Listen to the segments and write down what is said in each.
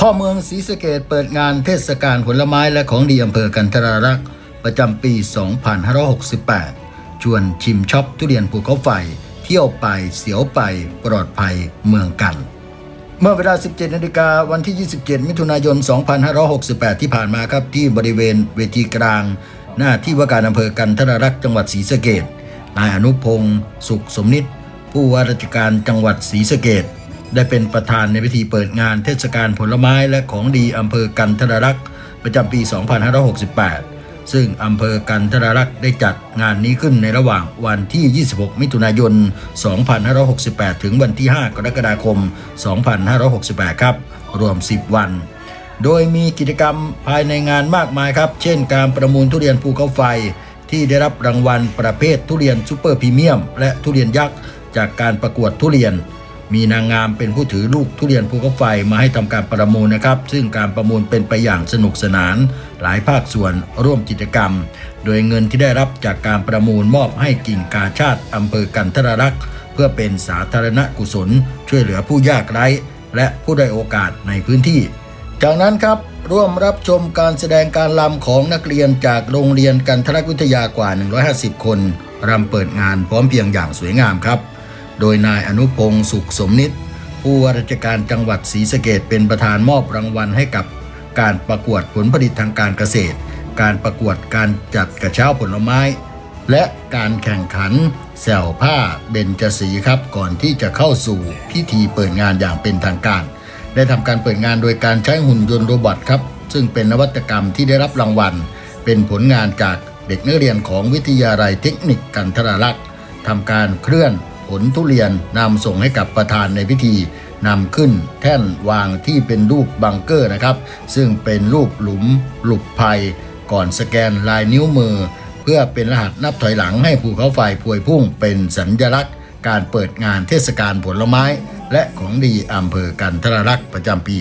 พ่อเมืองศรีสะเกดเปิดงานเทศกาลผลไม้และของดีอำเภอกันทรารักษ์ประจำปี 2568 ชวนชิมช็อปทุเรียนภูเขาไฟ เที่ยวไปเสียวไปปลอดภัยเมืองกัน เมื่อเวลา 17นาฬิกาวันที่ 27 มิถุนายน 2568 ที่ผ่านมาครับที่บริเวณเวทีกลาง หน้าที่ว่าการอำเภอกันทรารักษ์จังหวัดศรีสะเกดนายอนุพงศ์สุขสมนิตผู้ว่าราชการจังหวัดศรีสะเกด ได้เป็นประธานในพิธีเปิดงานเทศกาลผลไม้และของดีอำเภอกันทรารักษ์ประจำปี 2568 ซึ่งอำเภอกันทรารักษ์ได้จัดงานนี้ขึ้นในระหว่างวันที่ 26 มิถุนายน 2568 ถึงวันที่ 5 กรกฎาคม 2568 ครับ รวม 10 วัน โดยมีกิจกรรมภายในงานมากมายครับ เช่น การประมูลทุเรียนภูเขาไฟ ที่ได้รับรางวัลประเภททุเรียนซูเปอร์พรีเมียม และทุเรียนยักษ์จากการประกวดทุเรียน มีนางงามเป็นผู้ถือลูกทุเรียนภูเขาไฟมาให้ทำการประมูลนะครับ ซึ่งการประมูลเป็นไปอย่างสนุกสนาน หลายภาคส่วนร่วมกิจกรรม โดยเงินที่ได้รับจากการประมูลมอบให้กิ่งกาชาติอำเภอกันทรรักษ์เพื่อเป็นสาธารณกุศล ช่วยเหลือผู้ยากไร้ และผู้ได้โอกาสในพื้นที่ จากนั้นครับร่วมรับชมการแสดงการลำของนักเรียนจากโรงเรียนกันทรวิทยากว่า 150 คนรำเปิดงานพร้อมเพียงอย่างสวยงามครับ โดยนายอนุพงศ์สุขสมนิตผู้ว่าราชการจังหวัดศรีสะเกดเป็นประธานมอบรางวัลให้กับการประกวดผลผลิตทางการเกษตร การประกวดการจัดกระเช้าผลไม้ และการแข่งขันแซวผ้าเบญจสีครับก่อนที่จะเข้าสู่พิธีเปิดงานอย่างเป็นทางการ ได้ทำการเปิดงานโดยการใช้หุ่นยนต์โรบอทครับ ซึ่งเป็นนวัตกรรมที่ได้รับรางวัล เป็นผลงานจากเด็กนักเรียนของวิทยาลัยเทคนิคกันทรารักษ์ทำการเคลื่อน ผลทุเรียนนำส่งให้กับประธานในพิธีนำขึ้นแท่นวางที่เป็นรูปบังเกอร์นะครับ ซึ่งเป็นรูปหลุมหลุบภัย ก่อนสแกนลายนิ้วมือ เพื่อเป็นรหัสนับถอยหลังให้ภูเขาไฟพวยพุ่งเป็นสัญลักษณ์ การเปิดงานเทศกาลผลไม้ และของดีอำเภอกันทรรักษ์ประจำปี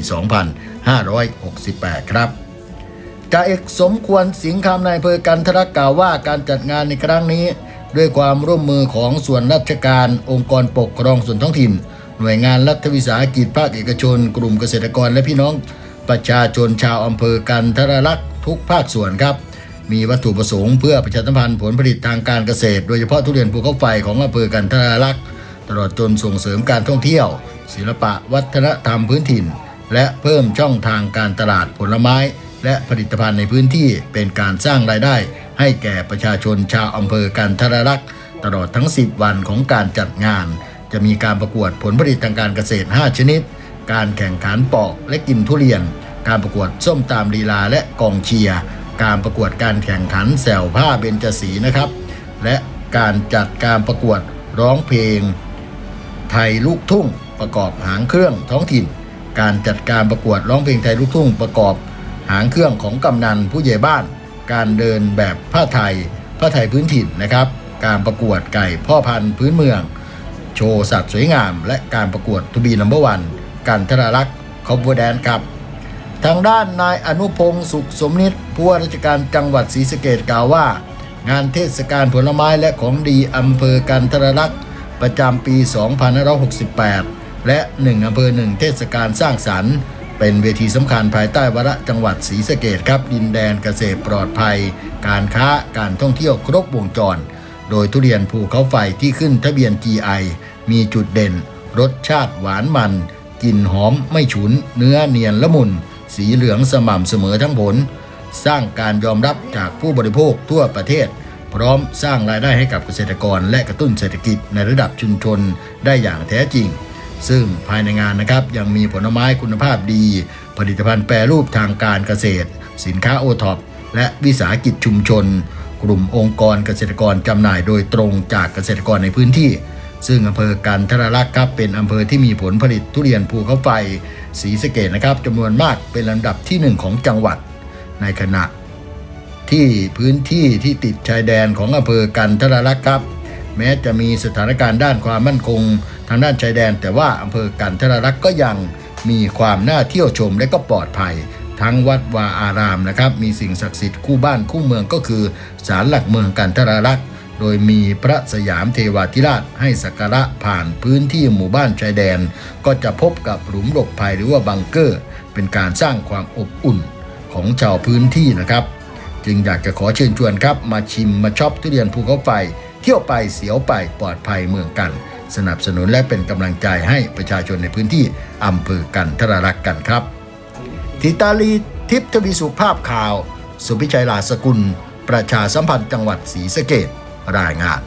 2568 ครับจ่าเอกสมควรสิงคำนายเภอกันทรรักษ์กล่าวว่าการจัดงานในครั้งนี้ ด้วยความร่วมมือของส่วนราชการ องค์กรปกครองส่วนท้องถิ่น หน่วยงานรัฐวิสาหกิจภาคเอกชน กลุ่มเกษตรกรและพี่น้อง ประชาชนชาวอำเภอกันทรรักษ์ทุกภาคส่วนครับ มีวัตถุประสงค์เพื่อประชาสัมพันธ์ผลผลิตทางการเกษตร โดยเฉพาะทุเรียนภูเขาไฟของอำเภอกันทรลักษ์ตลอดจนส่งเสริมการท่องเที่ยว ศิลปะวัฒนธรรมพื้นถิ่น และเพิ่มช่องทางการตลาดผลไม้ และผลิตภัณฑ์ในพื้นที่เป็นการสร้างรายได้ ให้แก่ประชาชนชาวอำเภอกันทรลักษ์ตลอดทั้ง 10 วันของการจัดงาน จะมีการประกวดผลผลิตทางการเกษตร 5 ชนิด การแข่งขันปอกและกินทุเรียน การประกวดส้มตามลีลาและกองเชียร์ การประกวดการแข่งขันแสวผ้าเบญจสีนะครับ และการจัดการประกวดร้องเพลง ไทยลูกทุ่ง ประกอบหางเครื่องท้องถิ่น การจัดการประกวดร้องเพลงไทยลูกทุ่งประกอบหางเครื่องของกำนันผู้ใหญ่บ้าน การเดินแบบผ้าไทย ผ้าไทยพื้นถิ่นนะครับ การประกวดไก่พ่อพันธุ์พื้นเมือง โชว์สัตว์สวยงาม และการประกวดทูบีนัมเบอร์วันกันทรารักษ์คอมโบแดนครับ ทางด้านนายอนุพงศ์สุขสมนิตผู้ว่าราชการจังหวัดศรีสะเกดกล่าวว่า งานเทศกาลผลไม้และของดีอำเภอกันทรลักษ์ประจำปี 2568 และ 1อำเภอ1เทศกาลสร้างสรรค์ เป็นเวทีสำคัญภายใต้วระจังหวัดศรีสะเกดครับ ดินแดนเกษตรปลอดภัย การค้าการท่องเที่ยวครบวงจร โดยทุเรียนภูเขาไฟที่ขึ้นทะเบียน GI มีจุดเด่น รสชาติหวานมันกลิ่นหอมไม่ฉุน เนื้อเนียนละมุน สีเหลืองสม่ำเสมอทั้งผล สร้างการยอมรับจากผู้บริโภคทั่วประเทศ พร้อมสร้างรายได้ให้กับเกษตรกรและกระตุ้นเศรษฐกิจในระดับชุมชนได้อย่างแท้จริง ซึ่งภายในงานนะครับยังมีผลไม้คุณภาพดี ผลิตภัณฑ์แปรรูปทางการเกษตร สินค้าโอท็อปและวิสาหกิจชุมชน กลุ่มองค์กรเกษตรกรจำหน่ายโดยตรงจากเกษตรกรในพื้นที่ ซึ่งอำเภอกันทรลักษ์ครับเป็นอำเภอที่มีผลผลิตทุเรียนภูเขาไฟศรีสเกดนะครับจำนวนมากเป็นลำดับที่หนึ่งของจังหวัด ในขณะที่พื้นที่ที่ติดชายแดนของอำเภอกันทรลักษ์ครับ แม้จะมีสถานการณ์ด้านความมั่นคง ทางด้านชายแดน แต่ว่าอำเภอกันทรลักษณ์ก็ยังมีความน่าเที่ยวชมและก็ปลอดภัย ทั้งวัดวาอารามนะครับ มีสิ่งศักดิ์สิทธิ์คู่บ้านคู่เมืองก็คือศาลหลักเมืองกันทรลักษณ์โดยมีพระสยามเทวาธิราชให้สักการะผ่านพื้นที่หมู่บ้านชายแดน ก็จะพบกับหลุมหลบภัยหรือว่าบังเกอร์ เป็นการสร้างความอบอุ่นของชาวพื้นที่นะครับ จึงอยากจะขอเชิญชวนครับ มาชิมมาช็อปทุเรียนภูเขาไฟ เที่ยวไปเสียวไปปลอดภัยเมืองกัน สนับสนุนและเป็นกำลังใจให้ประชาชนในพื้นที่อำเภอกันทรรักกันครับ ทิตาลีทิพย์ทวีสุภาพข่าว สุพิชัยลาสกุล ประชาสัมพันธ์จังหวัดศรีสะเกดรายงาน